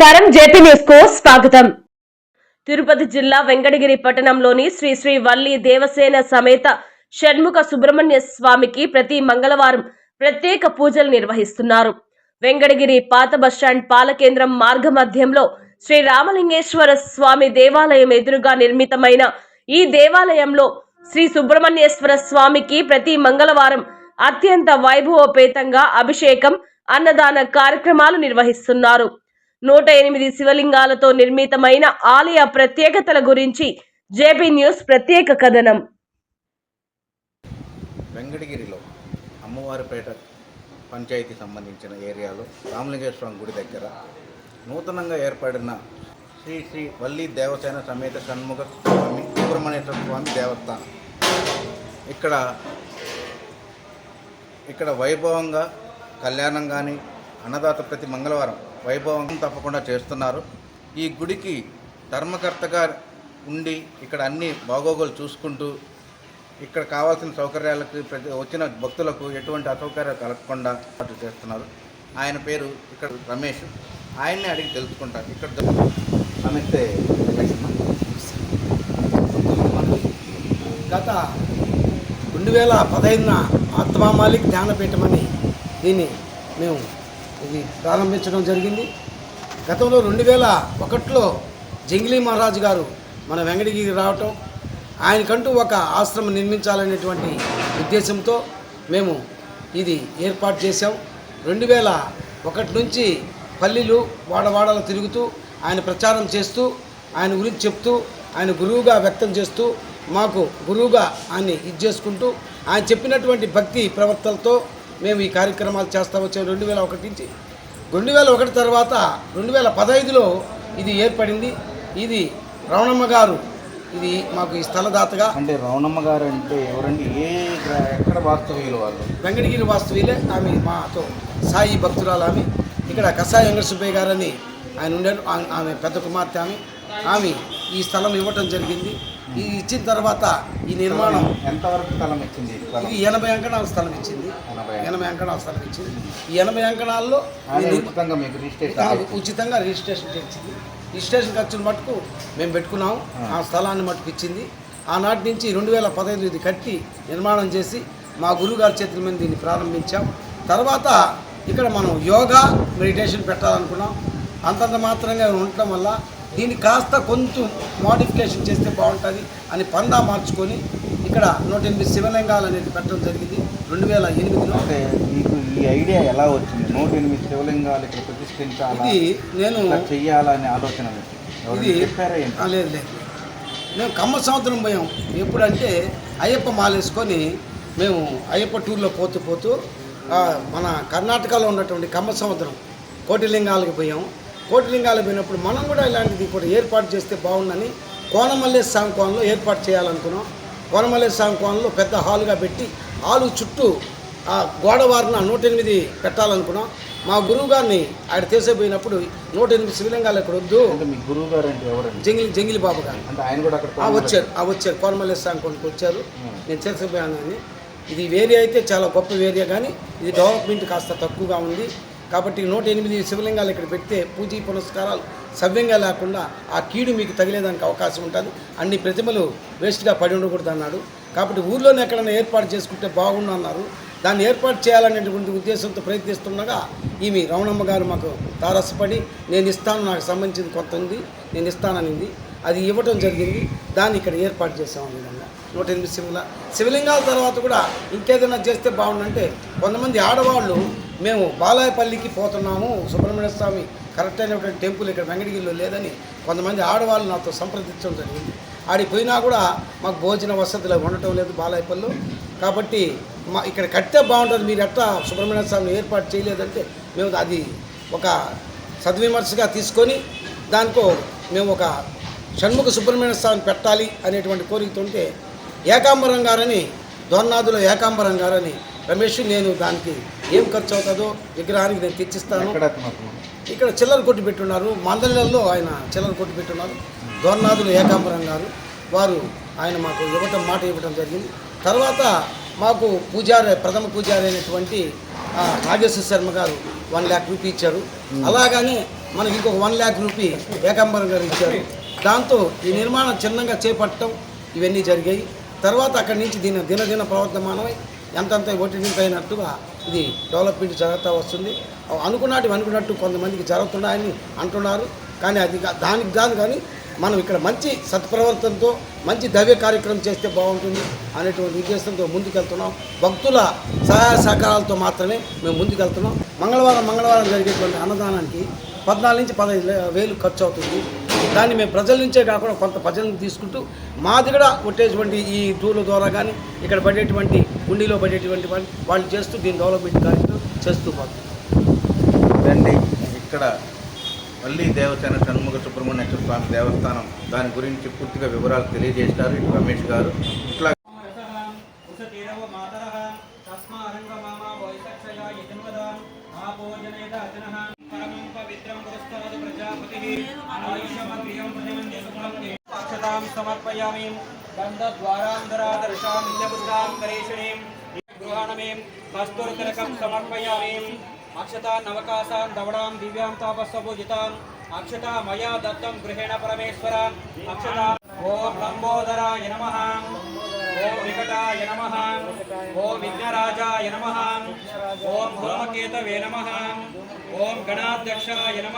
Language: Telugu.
నమస్కారం. జేపీ న్యూస్కు స్వాగతం. తిరుపతి జిల్లా వెంకటగిరి పట్టణంలోని శ్రీ శ్రీ వల్లి దేవసేన సమేత షణ్ముఖ సుబ్రహ్మణ్య స్వామికి ప్రతి మంగళవారం ప్రత్యేక పూజలు నిర్వహిస్తున్నారు. వెంకటగిరి పాత బస్టాండ్ పాలకేంద్రం మార్గ మధ్యంలో శ్రీ రామలింగేశ్వర స్వామి దేవాలయం ఎదురుగా నిర్మితమైన ఈ దేవాలయంలో శ్రీ సుబ్రహ్మణ్యేశ్వర స్వామికి ప్రతి మంగళవారం అత్యంత వైభవోపేతంగా అభిషేకం అన్నదాన కార్యక్రమాలు నిర్వహిస్తున్నారు. నూట ఎనిమిది శివలింగాలతో నిర్మితమైన ఆలయ ప్రత్యేకతల గురించి జేపీ న్యూస్ ప్రత్యేక కథనం. వెంకటగిరిలో అమ్మవారిపేట పంచాయతీ సంబంధించిన ఏరియాలో రామలింగేశ్వర స్వామి గుడి దగ్గర నూతనంగా ఏర్పడిన శ్రీ శ్రీ వల్లి దేవసేన సమేత షణ్ముఖ స్వామి సుబ్రహ్మణ్యేశ్వర స్వామి దేవస్థానం. ఇక్కడ ఇక్కడ వైభవంగా కళ్యాణం కానీ అన్నదాత ప్రతి మంగళవారం వైభవం తప్పకుండా చేస్తున్నారు. ఈ గుడికి ధర్మకర్తగా ఉండి ఇక్కడ అన్ని బాగోగులు చూసుకుంటూ ఇక్కడ కావాల్సిన సౌకర్యాలకు ప్రతి వచ్చిన భక్తులకు ఎటువంటి అసౌకర్యాలు కలగకుండా చేస్తున్నారు. ఆయన పేరు ఇక్కడ రమేష్. ఆయన్ని అడిగి తెలుసుకుంటారు ఇక్కడ నమస్తే గత రెండు వేల పదహైదున ఆత్మా మాలిక్ జ్ఞానపీఠం అని దీన్ని మేము ఇది ప్రారంభించడం జరిగింది. గతంలో రెండు వేల ఒకటిలో జంగిలీ మహారాజు గారు మన వెంకటగిరి రావటం ఆయనకంటూ ఒక ఆశ్రమం నిర్మించాలనేటువంటి ఉద్దేశంతో మేము ఇది ఏర్పాటు చేశాం. రెండు వేల ఒకటి నుంచి పల్లీలు వాడవాడలు తిరుగుతూ ఆయన ప్రచారం చేస్తూ ఆయన గురించి చెప్తూ ఆయన గురువుగా వ్యక్తం చేస్తూ మాకు గురువుగా ఆయన్ని ఇది చేసుకుంటూ ఆయన చెప్పినటువంటి భక్తి ప్రవర్తనతో మేము ఈ కార్యక్రమాలు చేస్తా వచ్చాం రెండు వేల ఒకటి నుంచి. రెండు వేల ఒకటి తర్వాత రెండు వేల పదహైదులో ఇది ఏర్పడింది. ఇది రమణమ్మ గారు ఇది మాకు ఈ స్థలదాతగా. అంటే రౌనమ్మ గారు అంటే ఎవరండి? ఏ ఎక్కడ వాస్తవ్యులు వాళ్ళు? వెంకటగిరి వాస్తవీలే ఆమె మాతో సాయి భక్తురాలు ఆమె. ఇక్కడ కసాయ వెంకట సుబ్బయ్య గారని ఆయన ఉండారు ఆమె పెద్ద కుమార్తె ఆమె. ఆమె ఈ స్థలం ఇవ్వటం జరిగింది. ఈ ఇచ్చిన తర్వాత ఈ నిర్మాణం ఎంతవరకు స్థలం ఇచ్చింది ఇది ఎనభై అంకణాల స్థలం ఇచ్చింది. ఎనభై. అంకణాల. స్థలం ఇచ్చింది. ఈ ఎనభై అంకణాల్లో ఇది ఉచితంగా మీకు రిజిస్ట్రేషన్ ఉచితంగా రిజిస్ట్రేషన్ ఇచ్చింది రిజిస్ట్రేషన్ ఖర్చును మటుకు మేము పెట్టుకున్నాం. ఆ. స్థలాన్ని మటుకు ఇచ్చింది. ఆనాటి నుంచి రెండు వేల పదహైదు ఇది కట్టి నిర్మాణం చేసి మా గురువుగారి చేతుల మీద దీన్ని ప్రారంభించాం. తర్వాత ఇక్కడ మనం యోగా మెడిటేషన్ పెట్టాలనుకున్నాం. అంతంత మాత్రంగా ఉండటం వల్ల దీన్ని కాస్త కొంచెం మోడిఫికేషన్ చేస్తే బాగుంటుంది అని పందా మార్చుకొని ఇక్కడ నూట ఎనిమిది శివలింగాలు అనేది పెట్టడం జరిగింది. రెండు వేల ఎనిమిదిలో. మీకు ఈ ఐడియా ఎలా వచ్చింది? నూట ఎనిమిది శివలింగాలు ఇక్కడ ప్రతిష్ఠించాలా? ఇది నేను చెయ్యాలనే ఆలోచన ఇది లేదు లేదు. మేము కమ్మ సముద్రం పోయాం. ఎప్పుడంటే అయ్యప్ప మాలేసుకొని మేము అయ్యప్ప టూర్లో పోతూ పోతూ మన కర్ణాటకలో ఉన్నటువంటి కమ్మ సముద్రం కోటిలింగాలకు పోయాం. కోటిలింగాలకు పోయినప్పుడు మనం కూడా ఇలాంటిది కూడా ఏర్పాటు చేస్తే బాగుందని కోనమల్లేశ్వర స్వామి కోణంలో ఏర్పాటు చేయాలనుకున్నాం. కోనమల్లేశ్వర స్వామి కోణంలో పెద్ద హాలుగా పెట్టి హాలు చుట్టూ ఆ గోడవారిన నూట ఎనిమిది పెట్టాలనుకున్నాం. మా గురువు గారిని ఆయన తీసేపోయినప్పుడు నూట ఎనిమిది శివలింగాలు ఇక్కడ వద్దు. గురువు గారు అంటే ఎవరండి? జంగిలి జంగిలి బాబు గారు. అంటే ఆయన కూడా అక్కడ ఆ వచ్చారు ఆ వచ్చారు. కోరమల్లేశ్వరం కొనుక్కు వచ్చారు. నేను చేసపోయాను అని. ఇది వేరియా అయితే చాలా గొప్ప వేరియా కానీ ఇది డెవలప్మెంట్ కాస్త తక్కువగా ఉంది. కాబట్టి నూట ఎనిమిది శివలింగాలు ఇక్కడ పెడితే పూజీ పునస్కారాలు సవ్యంగా లేకుండా ఆ కీడు మీకు తగిలేదానికి అవకాశం ఉంటుంది. అన్ని ప్రతిమలు వేస్ట్గా పడి ఉండకూడదు అన్నాడు. కాబట్టి ఊర్లోనే ఎక్కడైనా ఏర్పాటు చేసుకుంటే బాగుండు అన్నారు. దాన్ని ఏర్పాటు చేయాలనేటువంటి ఉద్దేశంతో ప్రయత్నిస్తుండగా ఈమె రమణమ్మ గారు మాకు తారసపడి నేను ఇస్తాను నాకు సంబంధించింది కొత్త ఉంది నేను ఇస్తాననింది. అది ఇవ్వటం జరిగింది. దాన్ని ఇక్కడ ఏర్పాటు చేసామని నూట ఎనిమిది శివలింగ శివలింగాల తర్వాత కూడా ఇంకేదైనా చేస్తే బాగుండంటే కొంతమంది ఆడవాళ్ళు మేము బాలాయపల్లికి పోతున్నాము సుబ్రహ్మణ్య స్వామి కరెక్ట్ అయినటువంటి టెంపుల్ ఇక్కడ వెంకటగిరిలో లేదని కొంతమంది ఆడవాళ్ళు నాతో సంప్రదించడం జరిగింది. ఆడికి పోయినా కూడా మాకు భోజన వసతులు ఉండటం లేదు బాలాయపల్లిలో. కాబట్టి మా ఇక్కడ కట్టే బాగుంటుంది మీరు ఎట్లా సుబ్రహ్మణ్య స్వామిని ఏర్పాటు చేయలేదంటే మేము అది ఒక సద్విమర్శగా తీసుకొని దాంతో మేము ఒక షణ్ముఖ సుబ్రహ్మణ్య స్వామిని పెట్టాలి అనేటువంటి కోరికతో ఉంటే ఏకాంబరం గారని దోర్నాథులో ఏకాంబరం గారని రమేష్ నేను దానికి ఏం ఖర్చు అవుతుందో విగ్రహానికి నేను తెచ్చిస్తాను? ఇక్కడ చిల్లర కొట్టు పెట్టున్నారు. మందలలో ఆయన చిల్లర కొట్టు పెట్టున్నారు. దోర్నాథులు ఏకాంబరం గారు వారు ఆయన మాకు ఇవ్వటం మాట ఇవ్వటం జరిగింది. తర్వాత మాకు పూజారి ప్రథమ పూజారి అయినటువంటి నాగేశ్వర శర్మ గారు వన్ ల్యాక్ రూపీ ఇచ్చారు. అలాగనే మనకి ఇంకొక వన్ ల్యాక్ రూపీ ఏకాంబరం గారు ఇచ్చారు. దాంతో ఈ నిర్మాణం చిన్నగా చేపట్టడం ఇవన్నీ జరిగాయి. తర్వాత అక్కడి నుంచి దీని దినదిన ప్రవర్తమానమై ఎంతంత ఒటింత అయినట్టుగా ఇది డెవలప్మెంట్ జరుగుతూ వస్తుంది. అనుకున్నట్టు అనుకున్నట్టు కొంతమందికి జరుగుతున్నాయని అంటున్నారు. కానీ అది దానికి కాదు కానీ మనం ఇక్కడ మంచి సత్ప్రవర్తనతో మంచి దవ్య కార్యక్రమం చేస్తే బాగుంటుంది అనేటువంటి ఉద్దేశంతో ముందుకెళ్తున్నాం. భక్తుల సహాయ సహకారాలతో మాత్రమే మేము ముందుకెళ్తున్నాం. మంగళవారం మంగళవారం జరిగేటువంటి అన్నదానానికి పద్నాలుగు నుంచి పదహైదు వేలు ఖర్చు అవుతుంది దాన్ని మేము ప్రజల నుంచే కాకుండా కొంత ప్రజలను తీసుకుంటూ మాది కూడా కొట్టేటువంటి ఈ టూర్ల ద్వారా కానీ ఇక్కడ పడేటువంటి ఉండిలో పడేటువంటి వాళ్ళు వాళ్ళు చేస్తూ దీని డెవలప్మెంట్ కార్యక్రమం చేస్తూ పోతాం రండి ఇక్కడ మళ్ళీ దేవసేన షణ్ముఖ సుబ్రహ్మణ్యేశ్వర స్వామి దేవస్థానం దాని గురించి పూర్తిగా వివరాలు తెలియజేస్తారు ఇటు రమేష్ గారు. ఇట్లా ఉషతీరవ మాతరః తస్మారంగమామా వైసక్షయ యజన్వదాన్ ఆపోజనేత అక్షతాం సమర్పయామి గంధద్వారాంధరాదర్శాం నిత్యపుష్టాం కరేషణీం గృహాణమేం కస్తూరితరకం సమర్పయామి అక్షతా నవకాశాన్ దవడాం దివ్యాం మయా దత్తం గృహేణ పరమేశ్వర అక్షత ఓం లంబోదరాయ నమః ఓం వికటాయ నమ. ఓం విఘ్నరాజాయ నమ. ఓం ధూమకేతవే నమ. ఓం గణాధ్యక్షాయ నమ.